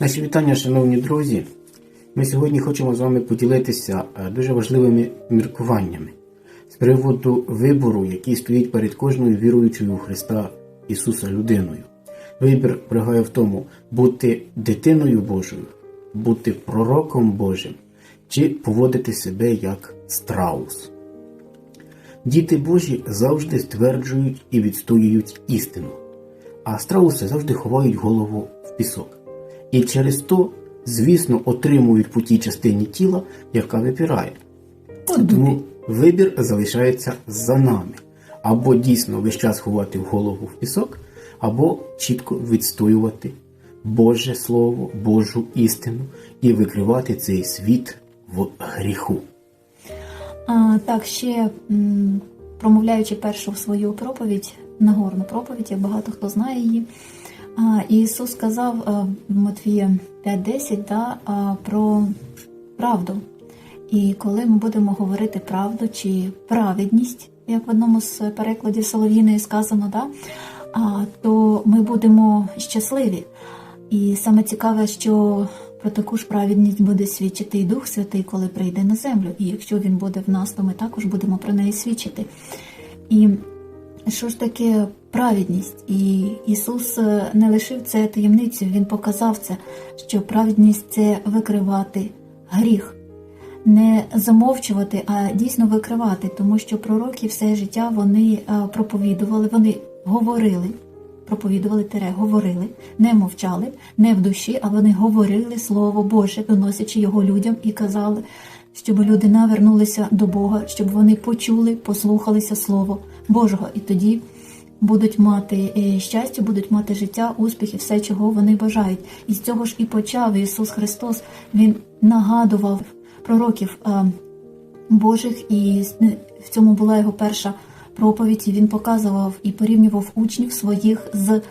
Наші вітання, шановні друзі. Ми сьогодні хочемо з вами поділитися е, дуже важливими міркуваннями з приводу вибору, який стоїть перед кожною віруючою у Христа Ісуса людиною. Вибір полягає в тому, бути дитиною Божою, бути пророком Божим чи поводити себе як страус. Діти Божі завжди стверджують і відстоюють істину, а страуси завжди ховають голову в пісок. І через то, звісно, отримують по тій частині тіла, яка випирає. Тому вибір залишається за нами. Або дійсно весь час ховати голову в пісок, або чітко відстоювати Боже Слово, Божу істину і викривати цей світ в гріху. А, так, ще промовляючи першу свою проповідь, Нагорну проповідь, багато хто знає її. Ісус сказав в Матвія 5.10 да, про правду. І коли ми будемо говорити правду чи праведність, як в одному з перекладів Солов'їної сказано, да, то ми будемо щасливі. І саме цікаве, що про таку ж праведність буде свідчити і Дух Святий, коли прийде на землю. І якщо він буде в нас, то ми також будемо про неї свідчити. І що ж таке праведність? І Ісус е, не лишив це таємницею, Він показав це, що праведність це викривати гріх. Не замовчувати, а дійсно викривати, тому що пророки все життя вони е, проповідували, вони говорили, проповідували тере, говорили, не мовчали, не в душі, а вони говорили Слово Боже, доносячи його людям і казали, щоб люди навернулися до Бога, щоб вони почули, послухалися Слово Божого, і тоді будуть мати е, щастя, будуть мати життя, успіх і все, чого вони бажають. І з цього ж і почав Ісус Христос. Він нагадував пророків е, Божих, і в цьому була його перша проповідь. і Він показував і порівнював учнів своїх з е,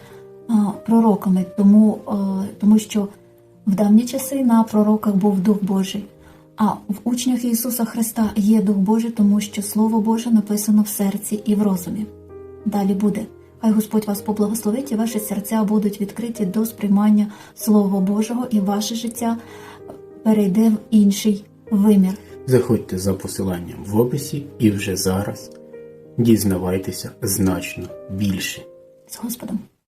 пророками, тому, е, тому що в давні часи на пророках був Дух Божий. А в учнях Ісуса Христа є Дух Божий, тому що Слово Боже написано в серці і в розумі. Далі буде. Хай Господь вас поблагословить, і ваші серця будуть відкриті до сприймання Слова Божого, і ваше життя перейде в інший вимір. Заходьте за посиланням в описі і вже зараз дізнавайтеся значно більше. З Господом.